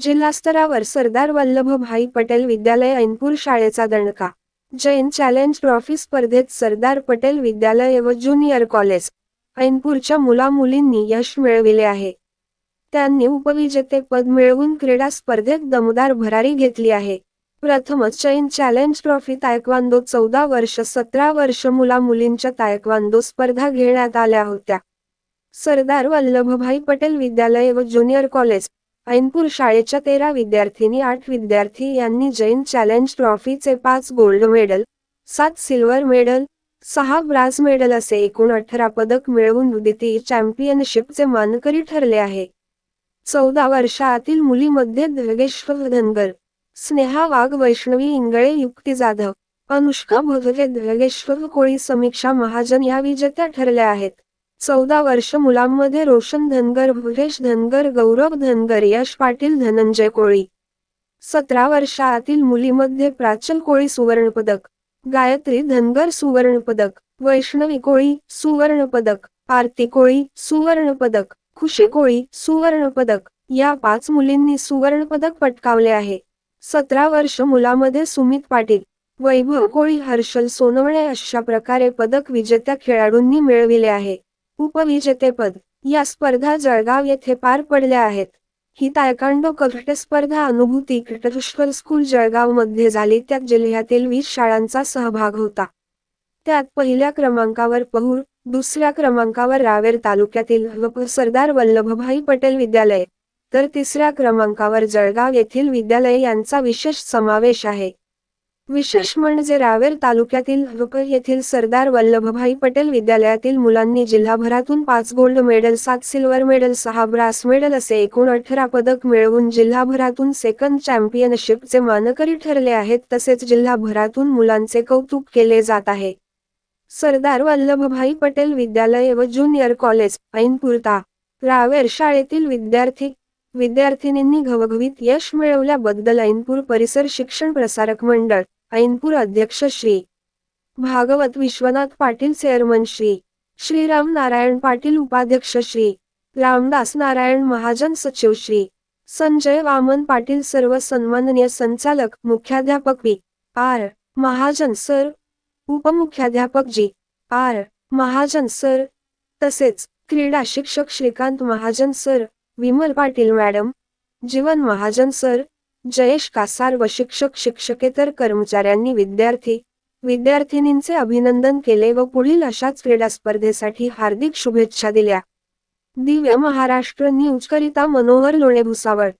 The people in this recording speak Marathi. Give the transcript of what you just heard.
जिल्हास्तरावर सरदार वल्लभभाई पटेल विद्यालय ऐनपूर शाळेचा दणका. जैन चॅलेंज ट्रॉफी स्पर्धेत सरदार पटेल विद्यालय व ज्युनियर कॉलेज ऐनपूरच्या मुलामुलींनी यश मिळविले आहे. त्यांनी उपविजेतेपद मिळवून क्रीडा स्पर्धेत दमदार भरारी घेतली आहे. प्रथमच चैन चॅलेंज ट्रॉफी तायक्वांदो चौदा वर्ष सतरा वर्ष मुलामुलींच्या तायक्वांदो स्पर्धा घेण्यात आल्या होत्या. सरदार वल्लभभाई पटेल विद्यालय व ज्युनियर कॉलेज ऐनपूर शाळेच्या तेरा विद्यार्थिनी आठ विद्यार्थी यांनी जैन चॅलेंज ट्रॉफीचे पाच गोल्ड मेडल सात सिल्वर मेडल सहा ब्रास मेडल असे एकूण अठरा पदक मिळवून द्वितीय चॅम्पियनशिपचे मानकरी ठरले आहे. चौदा वर्षातील मुलीमध्ये धगेश्वर धनगर स्नेहा वाघ वैष्णवी इंगळे युक्ती जाधव अनुष्का भोगले धगेश्वर कोळी समीक्षा महाजन या विजेत्या ठरल्या आहेत. चौदा वर्ष मुलांमध्ये रोशन धनगर भुरेश धनगर गौरव धनगर यश पाटील धनंजय कोळी. सतरा वर्षातील मुलीमध्ये प्राचल कोळी सुवर्णपदक गायत्री धनगर सुवर्णपदक वैष्णवी कोळी सुवर्णपदक आरती कोळी सुवर्णपदक खुशी कोळी सुवर्णपदक या पाच मुलींनी सुवर्णपदक पटकावले आहे. सतरा वर्ष मुलामध्ये सुमित पाटील वैभव कोळी हर्षल सोनवणे अशा प्रकारे पदक विजेत्या खेळाडूंनी मिळविले आहे. उपविजेतेपद. या स्पर्धा जळगाव येथे पार पडल्या आहेत. ही तायकांडो कवट स्पर्धा अनुभूती क्रिटपुष्कर स्कूल जळगावमध्ये झाली. त्यात जिल्ह्यातील वीस शाळांचा सहभाग होता. त्यात पहिल्या क्रमांकावर पहूर दुसऱ्या क्रमांकावर रावेर तालुक्यातील व सरदार वल्लभभाई पटेल विद्यालय तर तिसऱ्या क्रमांकावर जळगाव येथील विद्यालय यांचा विशेष समावेश आहे. विशेष म्हणजे रावेर तालुक्यातील रुप येथील सरदार वल्लभभाई पटेल विद्यालयातील मुलांनी जिल्हाभरातून पाच गोल्ड मेडल सात सिल्वर मेडल सहा ब्रास मेडल असे एकूण अठरा पदक मिळवून जिल्हाभरातून सेकंड चॅम्पियनशिपचे मानकरी ठरले आहेत. तसेच जिल्हाभरातून मुलांचे कौतुक केले जात आहे. सरदार वल्लभभाई पटेल विद्यालय व ज्युनियर कॉलेज ऐनपुरता. रावेर शाळेतील विद्यार्थी विद्यार्थिनींनी घवघवीत यश मिळवल्याबद्दल ऐनपूर परिसर शिक्षण प्रसारक मंडळ ऐनपूर अध्यक्ष श्री. भागवत विश्वनाथ पाटील चेअरमन श्री. श्रीराम नारायण पाटील उपाध्यक्ष श्री. रामदास नारायण महाजन सचिव श्री. संजय वामन पाटील सर्व सन्माननीय संचालक मुख्याध्यापक बी आर. महाजन सर. उपमुख्याध्यापक जी. आर. महाजन सर. तसेच क्रीडा शिक्षक Shrikant Mahajan sir. Vimal Patil madam. Jeevan Mahajan sir. Jayesh Kasar व शिक्षक शिक्षकेतर कर्मचाऱ्यांनी विद्यार्थी विद्यार्थिनींचे अभिनंदन केले व पुढील अशाच क्रीडा स्पर्धेसाठी हार्दिक शुभेच्छा दिल्या. दिव्य महाराष्ट्र न्यूज करिता मनोहर लोणे भुसावळ